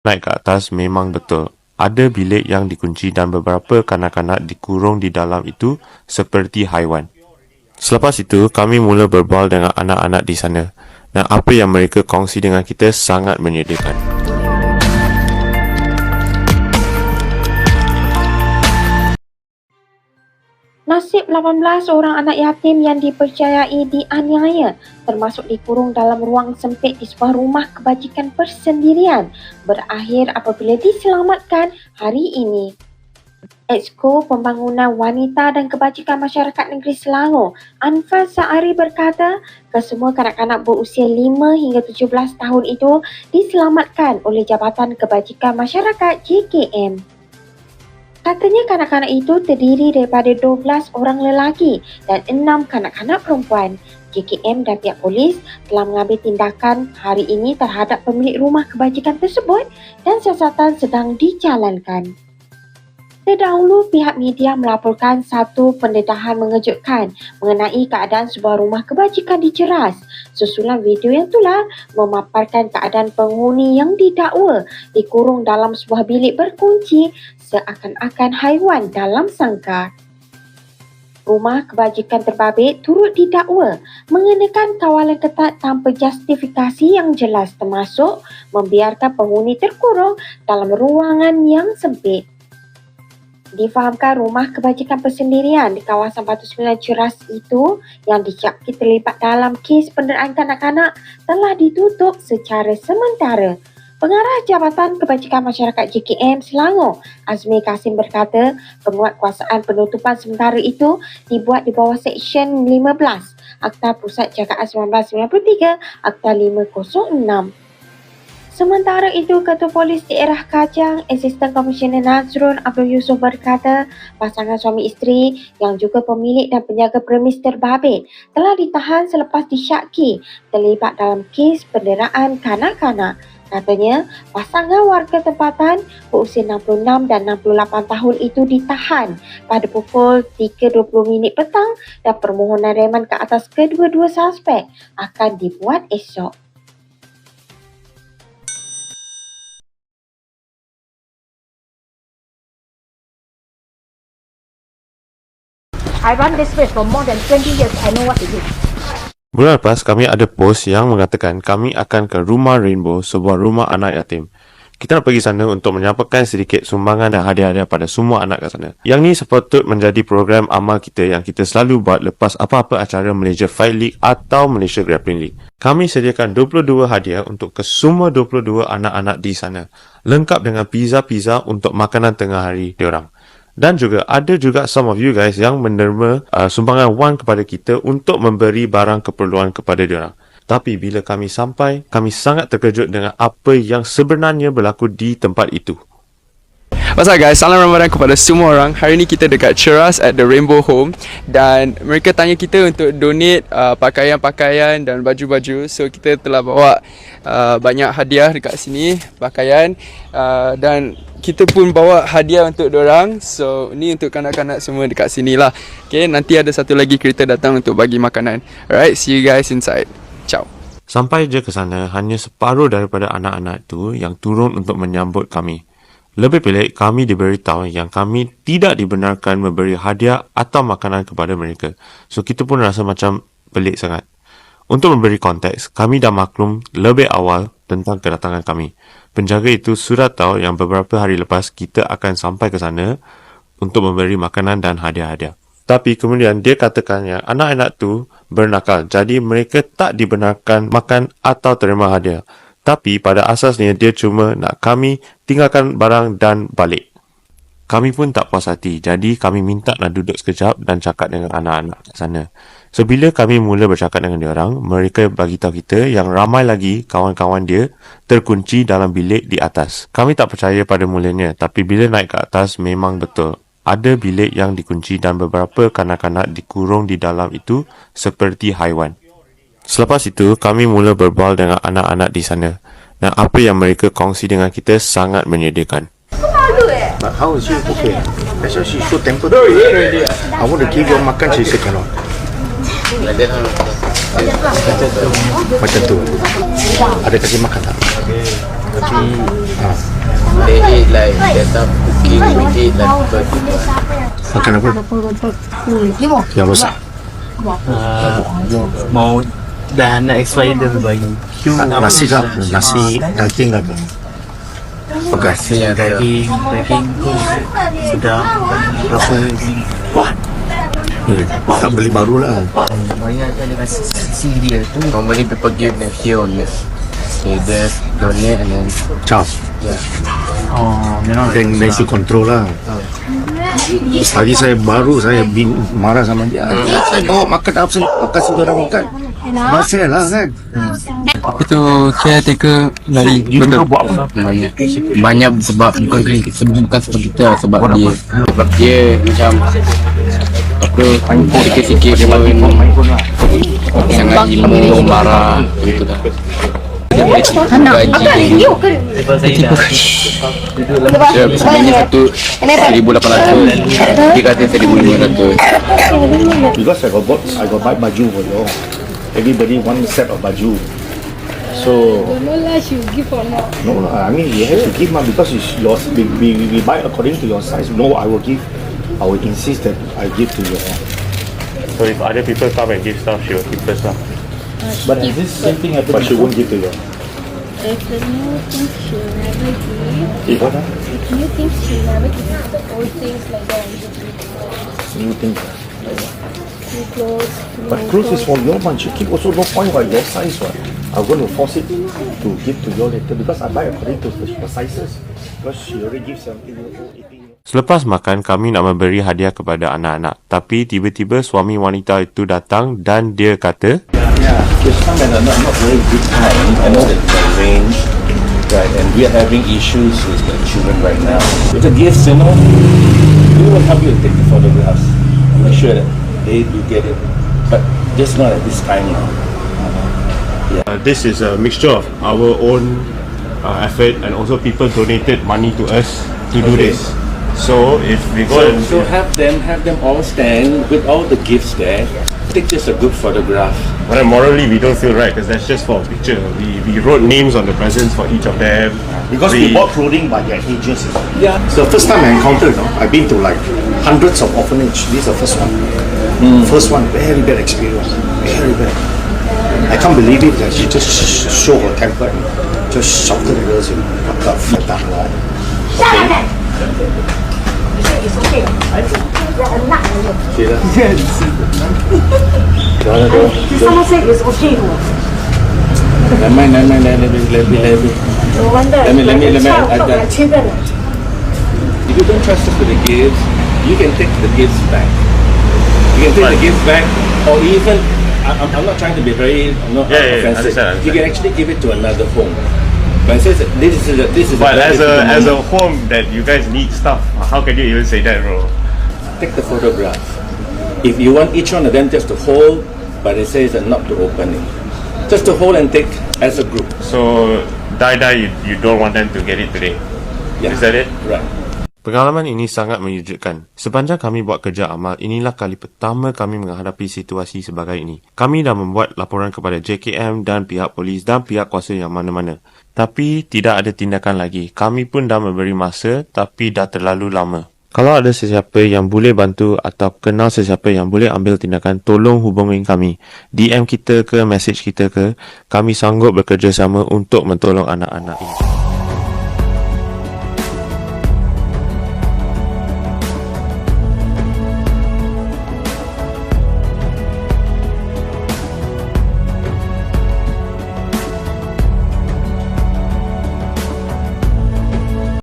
naik ke atas memang betul. Ada bilik yang dikunci dan beberapa kanak-kanak dikurung di dalam itu seperti haiwan. Selepas itu, kami mula berbual dengan anak-anak di sana dan apa yang mereka kongsi dengan kita sangat menyedihkan. Nasib 18 orang anak yatim yang dipercayai dianiaya termasuk dikurung dalam ruang sempit di sebuah rumah kebajikan persendirian berakhir apabila diselamatkan hari ini. Exco Pembangunan Wanita dan Kebajikan Masyarakat Negeri Selangor, Anfal Saari berkata, kesemua kanak-kanak berusia 5 hingga 17 tahun itu diselamatkan oleh Jabatan Kebajikan Masyarakat JKM. Katanya kanak-kanak itu terdiri daripada 12 orang lelaki dan 6 kanak-kanak perempuan. JKM dan pihak polis telah mengambil tindakan hari ini terhadap pemilik rumah kebajikan tersebut dan siasatan sedang dijalankan. Terdahulu, pihak media melaporkan satu pendedahan mengejutkan mengenai keadaan sebuah rumah kebajikan di Ceras. Susulan video yang tular memaparkan keadaan penghuni yang didakwa dikurung dalam sebuah bilik berkunci seakan-akan haiwan dalam sangkar. Rumah kebajikan terbabit turut didakwa mengenakan kawalan ketat tanpa justifikasi yang jelas termasuk membiarkan penghuni terkurung dalam ruangan yang sempit. Difahamkan rumah kebajikan persendirian di kawasan Batu Sembilan Ceras itu yang disyaki terlibat dalam kes penderaan kanak-kanak telah ditutup secara sementara. Pengarah Jabatan Kebajikan Masyarakat JKM Selangor, Azmi Kasim berkata, penguatkuasaan penutupan sementara itu dibuat di bawah Seksyen 15 Akta Pusat Jagaan 1993 Akta 506. Sementara itu, Ketua Polis Daerah Kajang, Asisten Komisioner Nazrul Abdul Yusof berkata, pasangan suami isteri yang juga pemilik dan penjaga premis terbabit telah ditahan selepas disyaki terlibat dalam kes penderaan kanak-kanak. Katanya, pasangan warga tempatan berusia 66 dan 68 tahun itu ditahan pada pukul 3.20 minit petang dan permohonan reman ke atas kedua-dua suspek akan dibuat esok. I run this place for more than 20 years. I know what to do. Bulan lepas, kami ada post yang mengatakan kami akan ke Rumah Rainbow, sebuah rumah anak yatim. Kita nak pergi sana untuk menyampaikan sedikit sumbangan dan hadiah-hadiah pada semua anak kat sana. Yang ni sepatut menjadi program amal kita yang kita selalu buat lepas apa-apa acara Malaysia Fight League atau Malaysia Grappling League. Kami sediakan 22 hadiah untuk ke semua 22 anak-anak di sana. Lengkap dengan pizza-pizza untuk makanan tengah hari diorang. Dan juga ada juga some of you guys yang menerima uh, sumbangan wang kepada kita untuk memberi barang keperluan kepada diorang. Tapi bila kami sampai, kami sangat terkejut dengan apa yang sebenarnya berlaku di tempat itu. What's up guys, salam Ramadan kepada semua orang. Hari ni kita dekat Cheras at the Rainbow Home. Dan mereka tanya kita untuk donate uh, pakaian-pakaian dan baju-baju. So kita telah bawa uh, banyak hadiah dekat sini Pakaian. Uh, Dan kita pun bawa hadiah untuk orang. So ni untuk kanak-kanak semua dekat sini lah. Okay, nanti ada satu lagi kereta datang untuk bagi makanan. Alright, see you guys inside. Ciao. Sampai je ke sana, hanya separuh daripada anak-anak tu yang turun untuk menyambut kami. Lebih pelik, kami diberitahu yang kami tidak dibenarkan memberi hadiah atau makanan kepada mereka. So, kita pun rasa macam pelik sangat. Untuk memberi konteks, kami dah maklum lebih awal tentang kedatangan kami. Penjaga itu sudah tahu yang beberapa hari lepas kita akan sampai ke sana untuk memberi makanan dan hadiah-hadiah. Tapi kemudian dia katakan yang anak-anak tu bernakal. Jadi mereka tak dibenarkan makan atau terima hadiah. Tapi pada asasnya dia cuma nak kami tinggalkan barang dan balik. Kami pun tak puas hati. Jadi kami minta nak duduk sekejap dan cakap dengan anak-anak kat sana. So bila kami mula bercakap dengan orang, mereka bagi tahu kita yang ramai lagi kawan-kawan dia terkunci dalam bilik di atas. Kami tak percaya pada mulanya, tapi bila naik ke atas memang betul. Ada bilik yang dikunci dan beberapa kanak-kanak dikurung di dalam itu seperti haiwan. Selepas itu, kami mula berbual dengan anak-anak di sana dan apa yang mereka kongsi dengan kita sangat menyedihkan. But how is she okay? That's why she's so tempered. I want to give you makan, she said cannot. Macam tu. Ada kasih makan tak? Tapi They eat like that stuff cooking, we eat like Makan apa? Yang rosak. mau dah nak expire dia bagi Nasi apa? Nasi daging apa? Pegas. ada. daging daging tu sedap rasa Hmm. Tak beli baru lah. Banyak kan dengan sisi dia tu. Normally people give them here only. They just donate and then Ciao. oh memang Then then you control lah. Tadi saya baru saya bin, marah sama dia. Saya bawa makan apa sih? Kasih dia orang makan. Masih lah kan. Itu caretaker dari You tahu buat apa? banyak. Banyak sebab bukan kita sebab bukan sebab kita sebab dia sebab dia macam apa sikit-sikit pun sangat emo marah gitu dah. Gaji dia sebenarnya satu seribu lapan ratus dia kata seribu lima ratus Because I got bought, I got buy baju for you. All. Everybody one set of baju. So No lah, she will give or not. no lah. I mean you have to give mah because it's yours. We, we, we buy according to your size. No, I will give. I will insist that I give to you. So if other people come and give stuff, she will keep first lah. But this same thing happen. But she won't give to you. If the new things she will never give, If what? ah? new things she will never give, the old things like that, and give New thing. new But clothes is for your one. She keep also no point by your size one. I'm going to force it to give to you later because I buy according to the, sizes. Because she already gives 17 years old, 18 years old. Selepas makan, kami nak memberi hadiah kepada anak-anak. Tapi tiba-tiba suami wanita itu datang dan dia kata, Yeah, there's some that are not, not very good time. I know that the range, right, and we are having issues with the children right now. With the gifts, you know, we will help you take the photographs. Make sure that they do get it, but just not at this time now. Uh, this is a mixture of our own uh, effort and also people donated money to us to do Okay. this. So if we go So, and so have them have them all stand with all the gifts there. Take just a good photograph. Well, morally we don't feel right because that's just for a picture. We, we wrote names on the presents for each of them. Because we bought clothing by their ages. Yeah. So first time I encountered, no, I've been to like hundreds of orphanage. This is the first one. Mm. First one, very bad experience. Very bad. I can't believe it that she just sh- show her temper and just shouted at us and got fed up. See that? Someone said it's okay. Never mind, never mind, let me, let me, let me. No wonder. Let me- let me- let me- Child I- of I- my children. If you don't trust us with the gifts, you can take the gifts back. You can take the gifts back, or even I- I'm, I'm not trying to be very not Yeah, yeah, yeah, offensive. understand, You can actually give it to another home. But it says this is a, this is But very as a as a home that you guys need stuff, how can you even say that, bro? take the photograph. If you want each one of them just to hold, but it says that not to open it, just to hold and take as a group. So die die, you, you don't want them to get it today. Yeah. Is that it? Right. Pengalaman ini sangat menyejukkan. Sepanjang kami buat kerja amal, inilah kali pertama kami menghadapi situasi sebagai ini. Kami dah membuat laporan kepada JKM dan pihak polis dan pihak kuasa yang mana-mana. Tapi tidak ada tindakan lagi. Kami pun dah memberi masa tapi dah terlalu lama. Kalau ada sesiapa yang boleh bantu atau kenal sesiapa yang boleh ambil tindakan, tolong hubungi kami. DM kita ke, message kita ke. Kami sanggup bekerjasama untuk mentolong anak-anak ini.